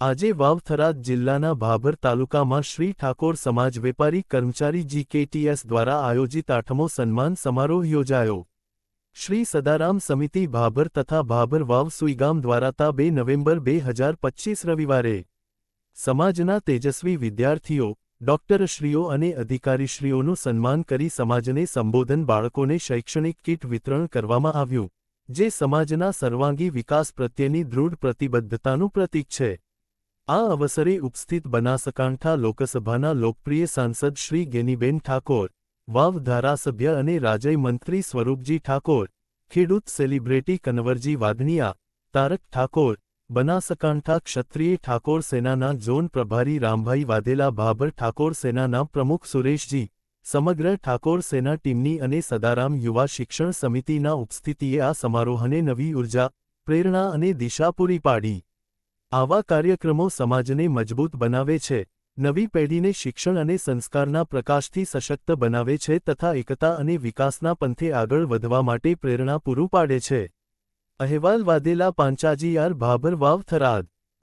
આજે વાવ થરાદ જિલ્લાના ભાભર તાલુકામાં શ્રી ઠાકોર સમાજ વેપારી કર્મચારી જીકેટીએસ દ્વારા આયોજિત આઠમો સન્માન સમારોહ યોજાયો. શ્રી સદારામ સમિતિ ભાભર તથા ભાભર વાવ સુઈગામ દ્વારા તા બે નવેમ્બર બે હજાર પચ્ચીસ રવિવારે. સમાજના તેજસ્વી વિદ્યાર્થીઓ, ડોક્ટરશ્રીઓ અને અધિકારીશ્રીઓનું સન્માન કરી સમાજને સંબોધન બાળકોને શૈક્ષણિક કીટ વિતરણ કરવામાં આવ્યું, જે સમાજના સર્વાંગી વિકાસ પ્રત્યેની દૃઢ પ્રતિબદ્ધતાનું પ્રતીક છે. આ અવસરે ઉપસ્થિત બનાસકાંઠા લોકસભાના લોકપ્રિય સાંસદ શ્રી ગેનીબેન ઠાકોર, વાવ ધારાસભ્ય અને રાજય મંત્રી સ્વરૂપજી ઠાકોર, ખેડૂત સેલિબ્રિટી કનવરજી વાધણિયા તારક ઠાકોર, બનાસકાંઠા ક્ષત્રિય ઠાકોર સેનાના ઝોન પ્રભારી રામભાઈ વાધેલા ભાભર ઠાકોર સેનાના પ્રમુખ સુરેશજી, સમગ્ર ઠાકોર સેના ટીમની અને સદારામ યુવા શિક્ષણ સમિતિના ઉપસ્થિતિએ આ સમારોહને નવી ઊર્જા, પ્રેરણા અને દિશા પૂરી પાડી. આવા કાર્યક્રમો સમાજને મજબૂત બનાવે છે, નવી પેઢીને શિક્ષણ અને સંસ્કારના પ્રકાશથી સશક્ત બનાવે છે તથા એકતા અને વિકાસના પંથે આગળ વધવા માટે પ્રેરણા પૂરું પાડે છે. અહેવાલ વાદેલા પાંચાજી આર ભાભર વાવ થરાદ